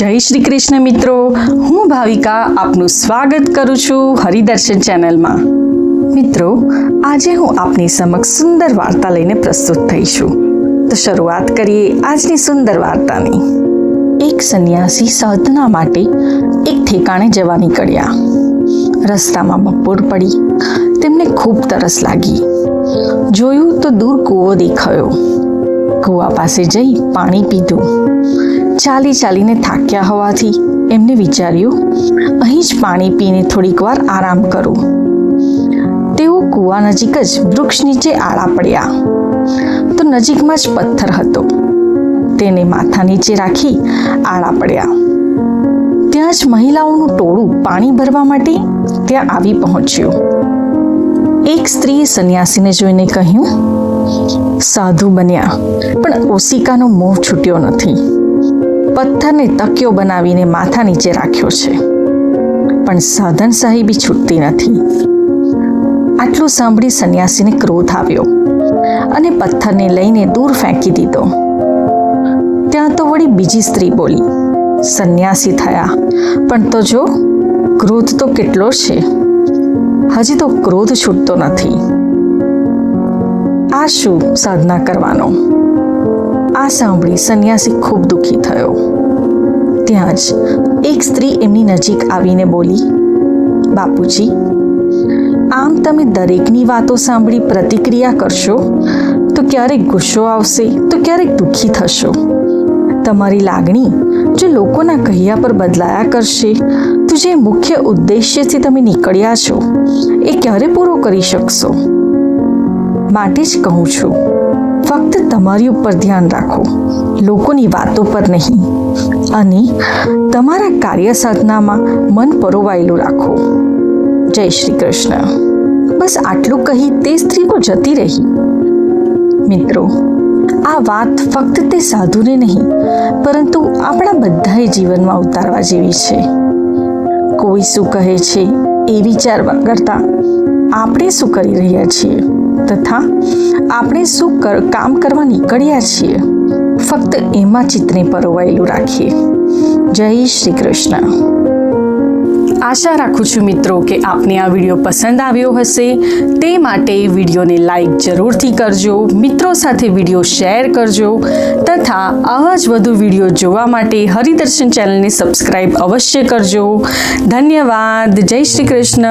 જય શ્રી કૃષ્ણ મિત્રો. હું ભાવિકા આપનું સ્વાગત કરું છું હરિદર્શન ચેનલમાં. મિત્રો, આજે હું આપની સમક્ષ સુંદર વાર્તા લઈને પ્રસ્તુત થઈ છું. તો શરૂઆત કરીએ આજની સુંદર વાર્તાની. એક સંન્યાસી સાધના માટે એક ઠેકાણે જવા નીકળ્યા. રસ્તામાં બપોર પડી. તેમને ખૂબ તરસ લાગી. જોયું તો દૂર કૂવો દેખાયો. કૂવા પાસે જઈ પાણી પીધું. ચાલી ચાલીને થાક્યા હોવાથી એમને વિચાર્યું, અહીં જ પાણી પીને થોડીક વાર આરામ કરું. તેઓ કૂવા નજીક જ વૃક્ષ નીચે આળા પડ્યા. તો નજીકમાં જ પથ્થર હતો. તેને માથા નીચે રાખી આળા પડ્યા. ત્યાં જ મહિલાઓનું ટોળું પાણી ભરવા માટે ત્યાં આવી પહોંચ્યું. એક સ્ત્રીએ સંન્યાસીને જોઈને કહ્યું, સાધુ બન્યા, પણ ઓશિકાનો મોહ છૂટ્યો નથી. પથ્થરને તકિયો બનાવીને માથા નીચે રાખ્યો છે. પણ સાધન સાહેબી છૂટતી નથી. આટલું સાંભળી સંન્યાસીને ક્રોધ આવ્યો અને પથ્થરને લઈને દૂર ફેંકી દીધો. ત્યાં તો વળી બીજી સ્ત્રી બોલી, સંન્યાસી થયા. પણ તો જો, ક્રોધ તો કેટલો છે. હજી તો ક્રોધ છૂટતો નથી. આ શું સાધના કરવાનો? આ સાંભળી સંન્યાસી ખૂબ દુઃખી થયો. ત્યાં જ એક સ્ત્રી એમની નજીક આવીને બોલી, બાપુજી, આમ તમે દરેકની વાતો સાંભળી પ્રતિક્રિયા કરશો? તો ક્યારેક ગુસ્સો આવશે, તો ક્યારેક દુઃખી થશો. તમારી લાગણી જો લોકોના કહ્યા પર બદલાયા કરશે, તો જે મુખ્ય ઉદ્દેશ્યથી તમે નીકળ્યા છો, એ ક્યારે પૂરો કરી શકશો? માટે જ કહું છું ફક્ત તમારી ઉપર ધ્યાન રાખો. લોકોની વાતો પર નહીં. અને તમારા કાર્ય સાધનામાં મન પરોવાયેલું રાખો. જય શ્રી કૃષ્ણ. બસ આટલું કહી તે સ્ત્રીઓ જતી રહી. મિત્રો, આ વાત ફક્ત તે સાધુને નહીં, પરંતુ આપણા બધાએ જીવનમાં ઉતારવા જેવી છે. કોઈ શું કહે છે એ વિચારવા કરતાં આપણે શું કરી રહ્યા છીએ? તથા આપણે શું કામ કરવા નીકળ્યા છીએ? ફક્ત એમાં ચિત્તને પરોવાયેલું રાખીએ. જય શ્રી કૃષ્ણ. આશા રાખું છું મિત્રો કે આપને આ વીડિયો પસંદ આવ્યો હશે. તે માટે વિડીયોને લાઈક જરૂરથી કરજો, મિત્રો સાથે વીડિયો શેર કરજો, તથા આવા જ વધુ વીડિયો જોવા માટે હરિદર્શન ચેનલને સબસ્ક્રાઈબ અવશ્ય કરજો. ધન્યવાદ. જય શ્રી કૃષ્ણ.